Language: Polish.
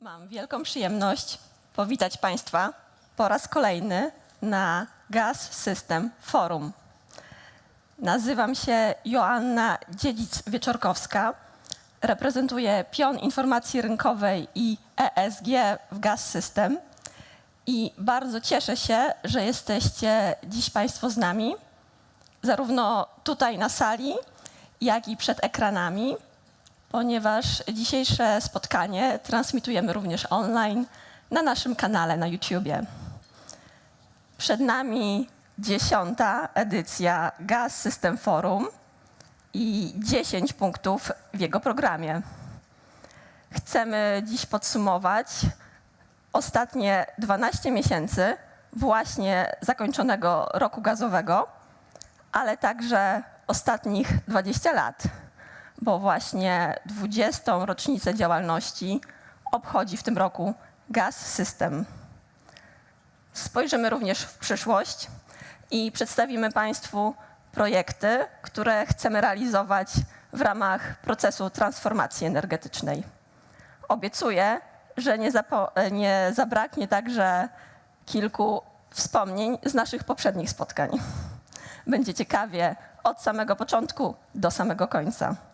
Mam wielką przyjemność powitać Państwa po raz kolejny na Gas System Forum. Nazywam się Joanna Dziedzic-Wieczorkowska. Reprezentuję pion informacji rynkowej i ESG w Gas System. I bardzo cieszę się, że jesteście dziś Państwo z nami, zarówno tutaj na sali, jak i przed ekranami ponieważ dzisiejsze spotkanie transmitujemy również online na naszym kanale na YouTubie. Przed nami dziesiąta edycja Gas System Forum i 10 punktów w jego programie. Chcemy dziś podsumować ostatnie 12 miesięcy właśnie zakończonego roku gazowego, ale także ostatnich 20 lat bo właśnie 20. rocznicę działalności obchodzi w tym roku Gas System. Spojrzymy również w przyszłość i przedstawimy Państwu projekty, które chcemy realizować w ramach procesu transformacji energetycznej. Obiecuję, że nie, nie zabraknie także kilku wspomnień z naszych poprzednich spotkań. Będzie ciekawie od samego początku do samego końca.